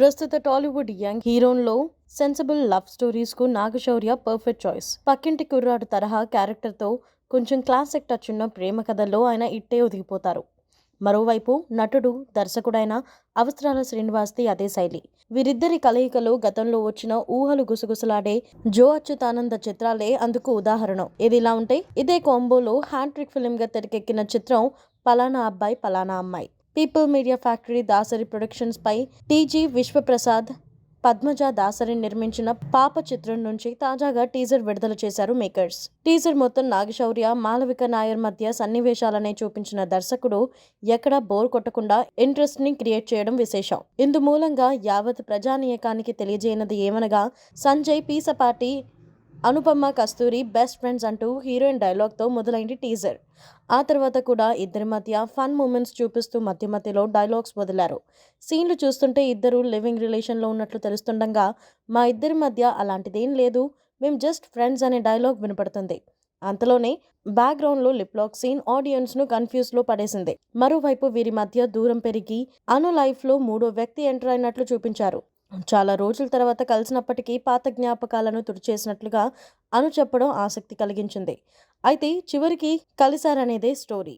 ప్రస్తుత టాలీవుడ్ యంగ్ హీరోన్లో sensible love స్టోరీస్కు నాగశౌర్య పర్ఫెక్ట్ చాయిస్ పక్కింటి కుర్రాడు తరహా క్యారెక్టర్తో కొంచెం క్లాసిక్ టచ్ ఉన్న ప్రేమ కథల్లో ఆయన ఇట్టే ఒదిగిపోతారు. మరోవైపు నటుడు దర్శకుడైన అవసరాల శ్రీనివాస్ది అదే శైలి. వీరిద్దరి కలయికలో గతంలో వచ్చిన ఊహలు గుసగుసలాడే జో అచ్యుతానంద చిత్రాలే అందుకు ఉదాహరణ. ఇది ఇలా ఉంటే ఇదే కాంబోలో హ్యాండ్రిక్ ఫిల్మ్గా తెరకెక్కిన చిత్రం పలానా అబ్బాయి పలానా అమ్మాయి. People Media Factory Dasari productions పై టీజీ విశ్వప్రసాద్ పద్మజ దాసరి నిర్మించిన పాప చిత్రం నుంచి తాజాగా టీజర్ విడుదల చేశారు మేకర్స్. టీజర్ మొత్తం నాగశౌర్య మాలవిక నాయర్ మధ్య సన్నివేశాలనే చూపించిన దర్శకుడు ఎక్కడా బోర్ కొట్టకుండా ఇంట్రెస్ట్ని క్రియేట్ చేయడం విశేషం. ఇందు మూలంగా యావత్ ప్రజానీయకానికి తెలియజేయనది ఏమనగా సంజయ్ పీసపాటి అనుపమ కస్తూరి బెస్ట్ ఫ్రెండ్స్ అంటూ హీరోయిన్ డైలాగ్తో మొదలైంది టీజర్ ఆ తర్వాత కూడా ఇద్దరి మధ్య ఫన్ మూమెంట్స్ చూపిస్తూ మధ్య మధ్యలో డైలాగ్స్ వదిలారు. సీన్లు చూస్తుంటే ఇద్దరు లివింగ్ రిలేషన్లో ఉన్నట్లు తెలుస్తుండగా మా ఇద్దరి మధ్య అలాంటిదేం లేదు మేం జస్ట్ ఫ్రెండ్స్ అనే డైలాగ్ వినపడుతుంది. అంతలోనే బ్యాక్గ్రౌండ్లో లిప్లాక్ సీన్ ఆడియన్స్ను కన్ఫ్యూజ్లో పడేసింది. మరోవైపు వీరి మధ్య దూరం పెరిగి అను లైఫ్లో మూడో వ్యక్తి ఎంటర్ అయినట్లు చూపించారు. చాలా రోజుల తర్వాత కలిసినప్పటికీ పాత జ్ఞాపకాలను తుడిచేసినట్లుగా అను చెప్పడం ఆసక్తి కలిగించింది. అయితే చివరికి కలిశారనేదే స్టోరీ.